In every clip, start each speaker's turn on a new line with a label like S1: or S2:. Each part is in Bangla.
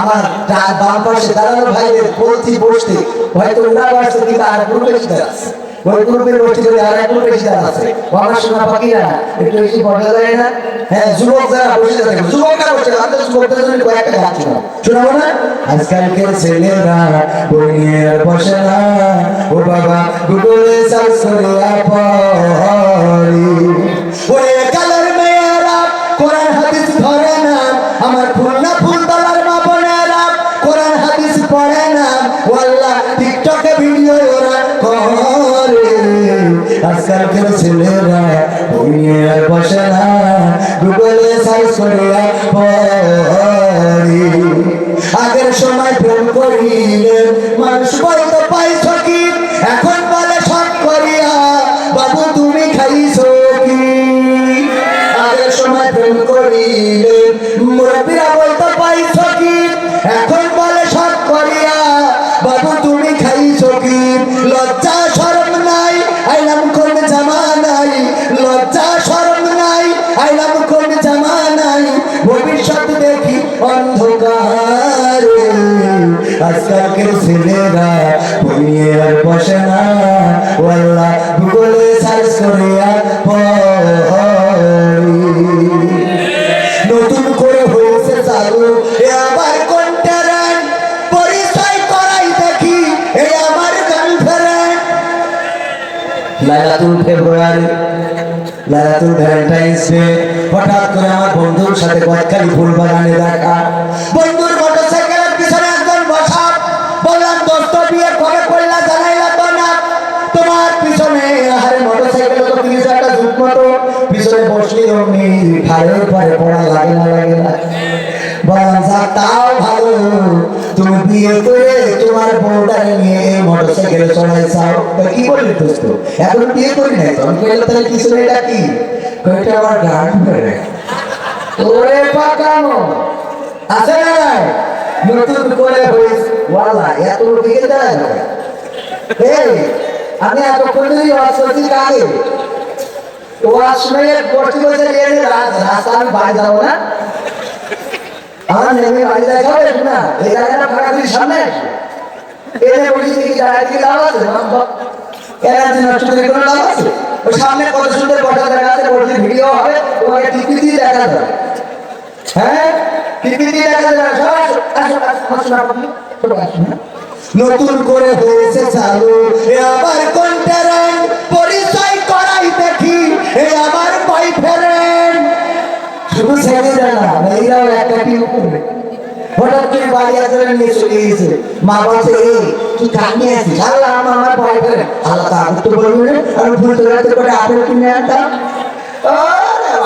S1: আমার বাম পাশে দাঁড়ানো ভাইদের বলছি বসতে হয়তো ওরা বসতে কিন্তু আর কোনো বেশি আছে ওই গ্রুপের বসতে যদি আর এক বেশি আছে ও আমার শোনা পাখিরা একটু বেশি বসা যায় না। হ্যাঁ যুবক যারা বসে থাকে যুবকরা বসে আমাদের যুবকদের জন্য কয়েকটা শোনাবো না? আজকালকের ছেলেরা বসে না ও বাবা গুগলে সার্চ করে পড়ি আজকালকার ছেলেরা আর বসে না। গুগলে সার্চ করে আজকালকের ছেলেরা বইয়ে আর বসে না ওয়াল্লাহ গুগলে সার্চ করিয়া পড়ি। নতুন করে হয়েছে চালু, এ আমার কন্টারান পরিচয় করাই দেখি, এ আমার গার্লফ্রেন্ড লাইলাতুল ফেব্রুয়ারি, লাইলাতুল ভ্যালেন্টাইন্স ডে, হঠাৎ করে আমার বন্ধুর সাথে গদখালি ফুল বাগানে দেখা। বন্ধুর বিয়ে কবে করলা জানাইলা তো না তোমার পিছনে আহারে মোটরসাইকেল তো তিরিশ একটা জুট মতো পিছনে বসলে অমনি ঘাড়ের পরে পড়া লাগে না লাগে না। বললাম তাও ভালো, তুমি বিয়ে করে তোমার বউটাকে নিয়ে মোটরসাইকেলে চড়াই চাও। কি বললি দোস্ত? এখন বিয়ে করি নাই তখন কইলে তাহলে পিছনে এটা কি কইটা আমার গান করে ওরে পাকানো! আছে না? নতুন করে হয়েছে ওয়ালা, এত দিকে দেয় এই, আমি এতক্ষণ যদি ওয়াজ করছি কাকে? ওয়াজ শুনে বসে নিয়ে রাস্তা আমি বাড়ি যাব না? আমার নেমে বাড়ি দেখাও একটু না, এই জায়গাটা ফাঁকা তুই সামনে। এনে বসে থেকে জায়গা থেকে লাভ এরা যে নষ্ট করে কোনো লাভ আছে? সামনে কত সুন্দর বসা জায়গা আছে বসে ভিডিও হবে, তোমাকে টিপি দিয়ে দেখা যাবে হ্যাঁ? হ্যাঁ? নতুন করে হয়েছে চালু এ আবার পরিচয় করাই দেখি এ আমার বয়ফ্রেন্ড শুধু ছেলেরা না মেয়েরাও একটা কি উপরে হঠাৎ করে বাড়ি আসলে নিয়ে চলে গেছে মা বলছে এই তুই কানে আছিস আমার আমার বয়ফ্রেন্ড আল্লাহ তা করে করে কিনে আনতাম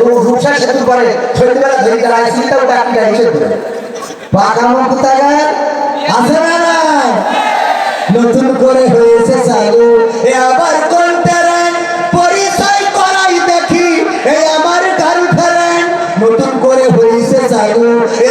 S1: রূপসা সেতু করে। সন্ধ্যেবেলা ধরি তারা চিন্তা ওটা আপনি গাইছে পাকামো কোথায় আছে না না নতুন করে হয়েছে চালু। এ আবার কোন ট্যারেন্ট পরিচয় করাই দেখি। এ আমার গার্লফ্রেন্ড নতুন করে হয়েছে চালু। এ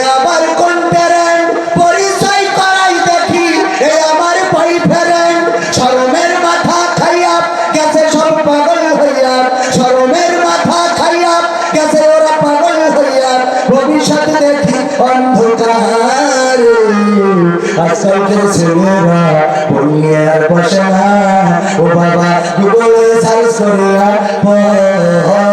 S1: ভবিষ্যৎ দেখি অন্ধকার। আজকালকে ছেলেরা আর বসে না। ও বাবা গুগলে সার্চ পড়ে।